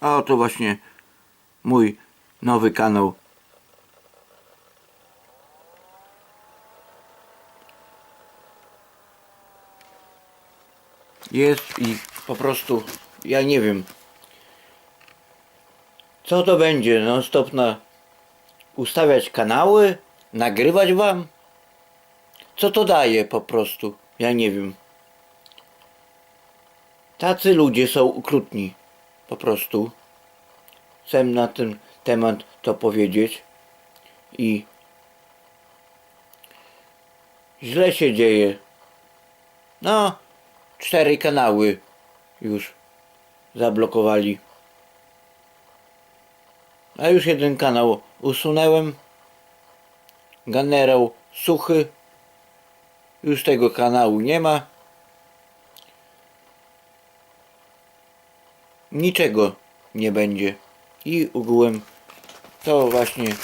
A oto właśnie mój nowy kanał. Jest i po prostu ja nie wiem co to będzie non stop na ustawiać kanały, nagrywać wam? Co to daje po prostu? Ja nie wiem. Tacy ludzie są okrutni. Po prostu. Chcę na ten temat to powiedzieć. I źle się dzieje. No, cztery kanały już zablokowali. A już jeden kanał usunęłem. Generał Suchy. Już tego kanału nie ma. Niczego nie będzie. I ogółem to właśnie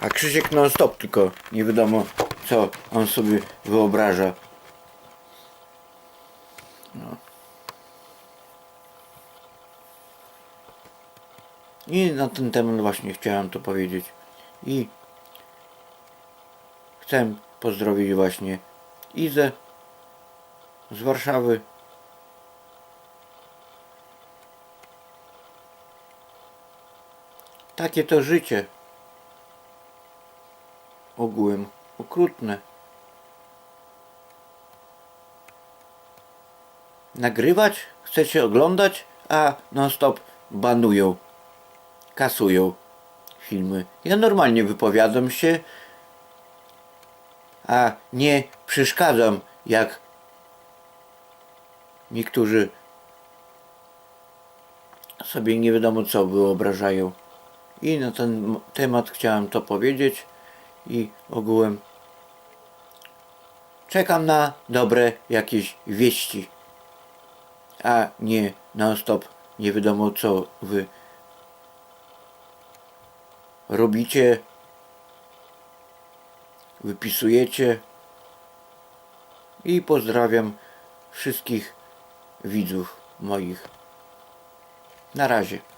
A Krzysiek non stop tylko nie wiadomo co on sobie wyobraża. I na ten temat właśnie chciałem to powiedzieć. I chcę pozdrowić właśnie Izę z Warszawy. Takie to życie. Ogółem okrutne. Nagrywać? Chcecie oglądać? A non stop banują kasują filmy. Ja normalnie wypowiadam się, a nie przeszkadzam jak niektórzy sobie nie wiadomo co wyobrażają. I na ten temat chciałem to powiedzieć i ogółem czekam na dobre jakieś wieści, a nie non stop nie wiadomo co wy robicie, wypisujecie i pozdrawiam wszystkich widzów moich. Na razie.